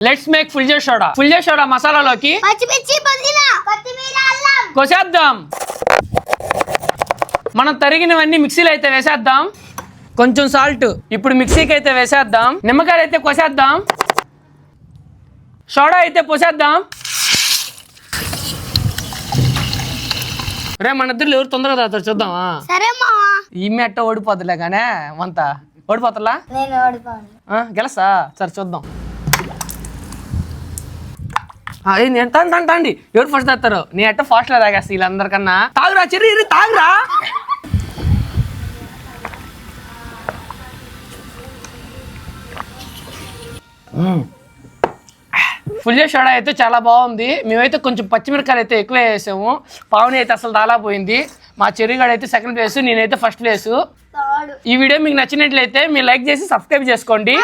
Let's make ఫుల్ జే సోడా ఫుల్ జే సోడా మసాలాలోకి పచ్చిమిర్చి పుదీనా కొత్తిమీర అల్లం. కోసేద్దాం. మనం తరిగినవన్నీ మిక్సీలో అయితే వేసేద్దాం. కొంచెం సాల్ట్ ఇప్పుడు మిక్సీకి అయితే వేసేద్దాం. నిమ్మకాయలు అయితే కోసేద్దాం. సోడా అయితే పోసేద్దాం. రే మన ఇద్దరు ఎవరు తొందరగా తాగుతారు చూద్దామా? సరే మావా ఈమె అట్ట ఓడిపోతులే కానీ వంత. ఓడిపోతలా? నేను ఓడిపోను. ఆ, గెలసా సరే చూద్దాం. ఏంది? తాండి తాండి తాండి. ఎవరు ఫస్ట్ తాగుతారు? నీ అట్ట ఫాస్ట్లో తాగేస్తా వీళ్ళందరికన్నా? తాగురా చెర్రి ఇరి, తాగురా. ఫుల్ సోడా అయితే చాలా బాగుంది. మేమైతే కొంచెం పచ్చిమిరకాయలు అయితే ఎక్కువ వేసాము. పావుని అయితే అసలు రాలాపోయింది మా చెర్రిగాడు అయితే సెకండ్ ప్లేస్ నేనైతే ఫస్ట్ ప్లేస్ ఈ వీడియో మీకు నచ్చినట్లయితే మీరు లైక్ చేసి సబ్స్క్రైబ్ చేసుకోండి.